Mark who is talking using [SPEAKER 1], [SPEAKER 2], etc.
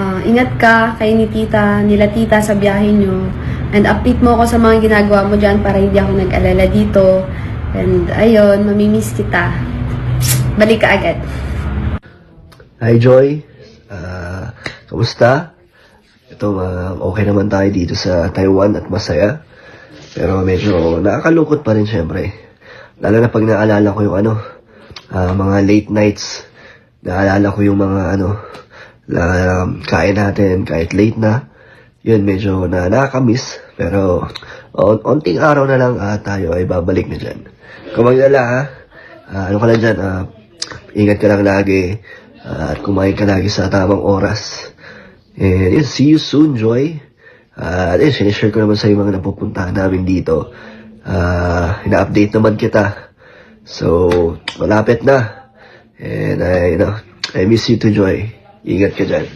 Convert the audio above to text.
[SPEAKER 1] Ah, ingat ka kay ni tita, nila tita sa biyahe nyo. And update mo ako sa mga ginagawa mo dyan para hindi ako nag-alala dito. And ayun, mamimiss kita. Balik ka agad.
[SPEAKER 2] Hi Joy, Ah, kamusta? Ito, ah, okay naman tayo dito sa Taiwan at masaya. Pero medyo nakakalungkot pa rin syempre. Lalo na pag naalala ko yung ano, ah, mga late nights. Naalala ko yung mga ano, na kain natin kahit late na. Yun, medyo na nakakamiss. Pero on onting araw na lang ah, tayo ay babalik na dyan. Kung magdala ha, ah, ano ka lang dyan, ah, ingat ka lang lagi ah, at kumain ka lagi sa tamang oras. And yun, see you soon, Joy. Uh, yun, sinishare ko naman sa mga napupuntahan namin dito. Ah, ina-update naman kita. So, malapit na. And I, you know, I miss you too, Joy. Ingat ka dyan.